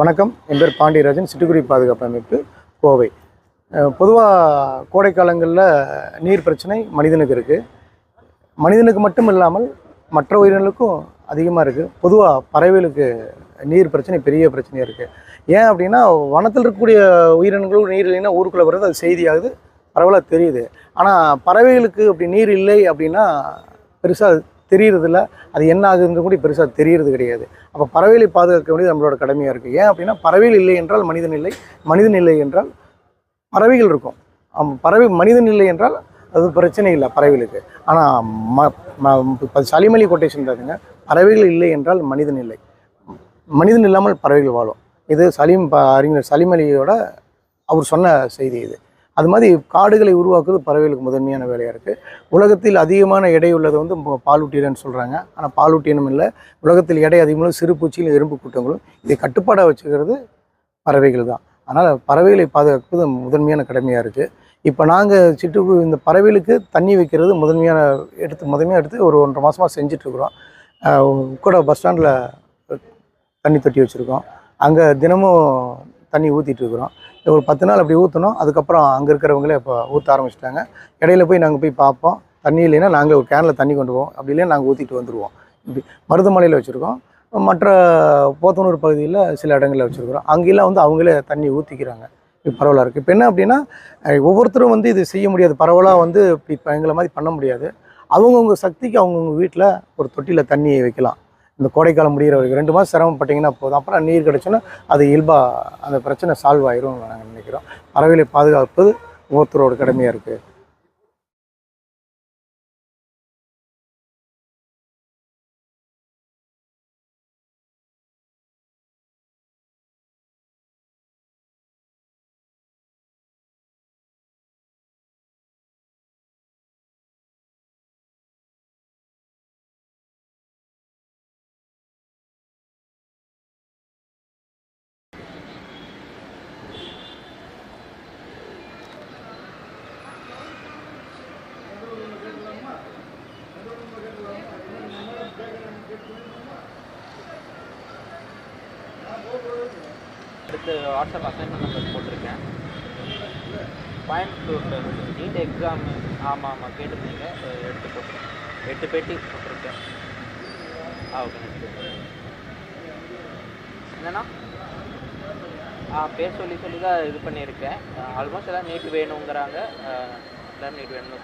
வணக்கம். என் பேர் பாண்டியராஜன் சிட்டுக்குருவி பாதுகாப்பு அமைப்பு கோவை. பொதுவாக கோடை காலங்களில் நீர் பிரச்சனை மனிதனுக்கு இருக்குது மனிதனுக்கு மட்டும் இல்லாமல் மற்ற உயிரினங்களுக்கும் அதிகமாக இருக்குது பொதுவாக பறவைகளுக்கு நீர் பிரச்சனை பெரிய பிரச்சனையாக இருக்குது ஏன் அப்படின்னா வனத்தில் இருக்கக்கூடிய உயிரினங்களும் நீர் இல்லைன்னா ஊருக்குள்ளே வர்றது அது செய்தியாகுது. பரவலாக தெரியுது. ஆனால் பறவைகளுக்கு அப்படி நீர் இல்லை அப்படின்னா பெருசாக தெரியறதில்ல. அது என்ன ஆகுதுன்ற கூட பெருசாக தெரியறது கிடையாது. அப்போ பறவைகளை பாதுகாக்க வேண்டியது நம்மளோட கடமையாக இருக்குது ஏன் அப்படின்னா பறவைகள் இல்லை என்றால் மனிதன் இல்லை மனிதன் இல்லை என்றால் பறவைகள் இருக்கும். பறவை மனிதன் இல்லை என்றால் அது பிரச்சனை இல்லை பறவைகளுக்கு. ஆனால் ம இப்போ சளிமலி கொட்டேஷன் தாருங்க பறவைகள் இல்லை என்றால் மனிதன் இல்லை. மனிதன் இல்லாமல் பறவைகள் வாழும். இது சலீம் ப- அறிஞர் சலிமலியோட அவர் சொன்ன செய்தி இது. அது மாதிரி காடுகளை உருவாக்குறது பறவைகளுக்கு முதன்மையான வேலையாக இருக்குது உலகத்தில் அதிகமான எடை உள்ளது வந்து ம- பாலூட்டியன்னு சொல்கிறாங்க ஆனால் பாலூட்டியனும் இல்லை. உலகத்தில் எடை அதிகமாக சிறுபூச்சியும் எறும்பு கூட்டங்களும் இதை கட்டுப்பாடாக வச்சுக்கிறது பறவைகள் தான். அதனால் பறவைகளை பாதுகாப்பது முதன்மையான கடமையாக இருக்குது இப்போ நாங்கள் சிட்டு இந்த பறவைகளுக்கு தண்ணி வைக்கிறது முதன்மையான எடுத்து முதன்மையாக எடுத்து ஒரு ஒன்றரை மாதமாக செஞ்சிட்ருக்குறோம். கூட பஸ் ஸ்டாண்டில் தண்ணி தொட்டி வச்சுருக்கோம். அங்கே தினமும் தண்ணி ஊற்றிட்டு இருக்கிறோம் ஒரு பத்து நாள் அப்படி ஊற்றணும் அதுக்கப்புறம் அங்கே இருக்கிறவங்களே இப்போ ஊற்ற ஆரம்பிச்சிட்டாங்க. இடையில போய் நாங்கள் போய் பார்ப்போம். தண்ணி இல்லைன்னா நாங்கள் ஒரு கேனில் தண்ணி கொண்டு போவோம். அப்படி இல்லைன்னா நாங்கள் ஊற்றிட்டு வந்துடுவோம் இப்படி மருதமலையில் வச்சுருக்கோம். மற்ற போத்தனூர் பகுதியில் சில இடங்களில் வச்சுருக்குறோம். அங்கெல்லாம் வந்து அவங்களே தண்ணி ஊற்றிக்கிறாங்க பரவலாக இருக்குது இப்போ என்ன அப்படின்னா ஒவ்வொருத்தரும் வந்து இது செய்ய முடியாது. பரவலாக வந்து இப்போ எங்களை மாதிரி பண்ண முடியாது. அவங்கவுங்க சக்திக்கு அவங்கவுங்க வீட்டில் ஒரு தொட்டியில் தண்ணியை வைக்கலாம். இந்த கோடைக்காலம் முடிகிற வரைக்கும் ரெண்டு மாதம் சிரமப்பட்டிங்கன்னா போதும். அப்புறம் நீர் கிடச்சோன்னா அது இயல்பாக அந்த பிரச்சனை சால்வ் ஆயிரும் நாங்கள் நினைக்கிறோம். பறவைகளை பாதுகாப்பது ஒவ்வொருத்தரோட கடமையாக இருக்குது அடுத்து வாட்ஸ்அப் அசைன்மெண்ட் நம்பர் போட்டிருக்கேன். கோயம்புத்தூரில் நீட் எக்ஸாம் ஆமாம் ஆமாம் கேட்டிருந்தீங்க. எடுத்து போட்டிருக்கேன் எட்டு பேட்டி போட்டிருக்கேன். ஆ ஓகே என்னண்ணா? ஆ பேர் சொல்லி சொல்லி தான் இது பண்ணியிருக்கேன். ஆல்மோஸ்ட் எல்லாம் நீட் வேணுங்கிறாங்க. எல்லாம் நீட் வேணும்னு